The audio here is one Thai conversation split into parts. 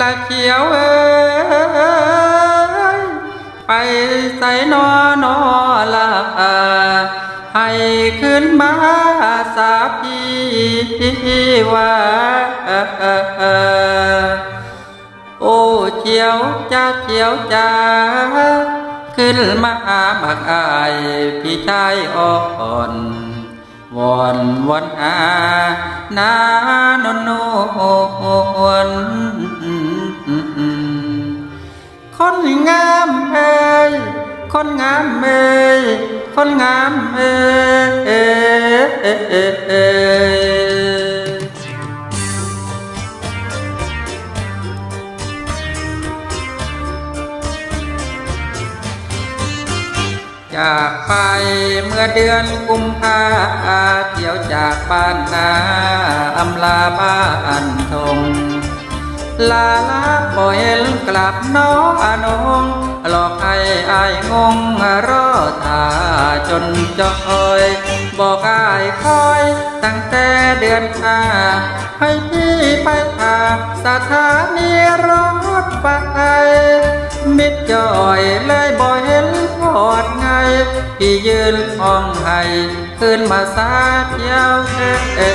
ละเขียวเอ้ยไปใส่นอนอละให้ขึ้นมาสาพีว่าโอ้เจียวจ้าเจียวจ้าขึ้นมาหาบักอายพี่ชายอ่อนวอนวอนหานานนนวน คนงามเอ้ยคนงามเอ้ยจากไปเมื่อเดือนกุมภาเที่ยวจากบ้านนาอำลาบ้านทง ลาลาบ่เห็นกลับน้องอนงหลอกให้อายงงรอท่าจนจอยบอกอายคอยตั้งแต่เดือนห้าให้พี่ไปพาสถานีรถไฟมิดจอยเลยบ่เห็นพอดไงพี่ยืนห้องให้ขึ้นมาสาเที่ยวเอ้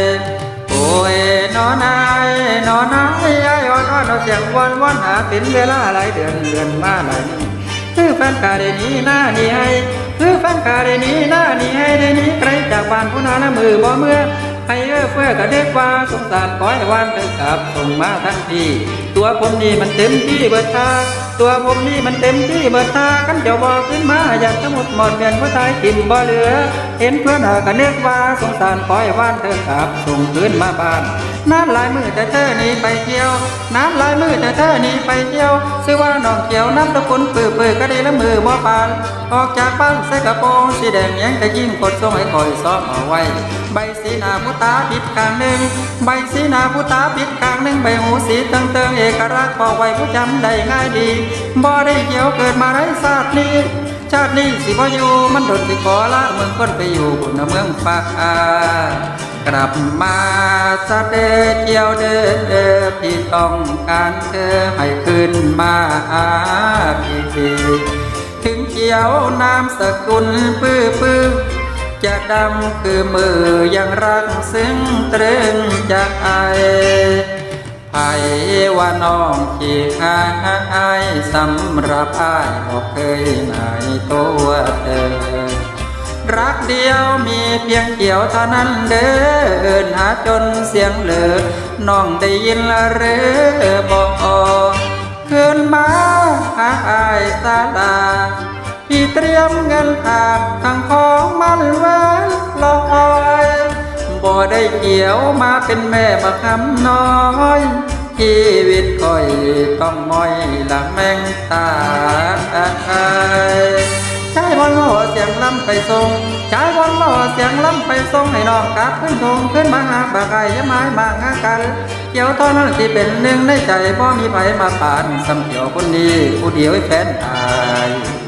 ย ยเอ้ยเอ้ยโอ้ยนอนายนอนายไอ้อ่อนอ่อนเอาเสียงวันวันหาเป็นเวลาหลายเดือนเดือนมาหลายนี้คือแฟนกาเดนี้หน้านี้ให้คือแฟนกาเดนี้หน้านี้ให้เดนี้ใครจากบ้านผู้นาละมือบ่เมื่อใครเอื้อเฟื้อก็เด็กว่าสงสารขอให้วันเถิดกลับส่งมาทันทีตัวผมนี่มันเต็มที่เบิดทาง ตัวผมนี่มันเต็มที่เบิดทากันเจ้าบอกขึ้นมาอยากทั้งหมดหมดเปลี่ยนผู้ตายกินบ่เหลือ เห็นเพื่อนหากันึกว่าสงสารปล่อยว่านเธอกลับส่งคืนมาบ้านน้ำลายมือแต่เธอหนีไปเที่ยว น้ำลายมือแต่เธอหนีไปเที่ยว ซื้อว่าน้องเขียวน้ำตะกุนปื้อปื้อก็ได้ละมือบ่ปาน ออกจากบ้านใส่กระโปรงสีแดงยังแต่ยิ้มกดทรงให้คอยซ้อมเอาไว้ ใบสีหน้าผู้ตาปิดข้างหนึ่ง ใบสีหน้าผู้ตาปิดข้างหนึ่งใบหูสีเติงเติงเอกลักษณ์บอกไว้ผู้จำได้ง่ายดี บ่ได้เกี่ยวเกิดมาไรศาสตร์นี้ ชาตินี้สิบ่อยู่มันโดนสิขอละเมืองคนไปอยู่บนเมืองฟ้ากลับมา สะเดเที่ยวเด้อพี่ต้องการเธอให้ขึ้นมาหาพี่ถึงเกี่ยวน้ำสกุลปื้อปื้อจะดำคือมือยังรักซึ้งตรึงจากไอไผว่าน้องขี้หายสำหรับอ้ายบอกเคยในตัวเธอรักเดียวมีเพียงเกี่ยวเท่านั้นเดิน จนเสียงเหลือน้องได้ยินละหรือบอกคืนมาหาอายสาลาพี่เตรียมเงินฝากทั้งของมันไว้ลอยบ่ได้เกี่ยวมาเป็นแม่มาคำน้อยชีวิตคอยต้องมอยละแมงตาใช้บอลล่อเสียงลำไปส่ง ใช้บอลล่อเสียงล้ำไปส่งให้น้องกลับขึ้นทงขึ้นมาหาบากไก่ยะไม้มางากันเกี่ยวตอนนั้นที่เป็นหนึ่งในใจบ่มีไผมาปานสำเกี่ยวคนนี้ผู้เดียวให้แฟนตาย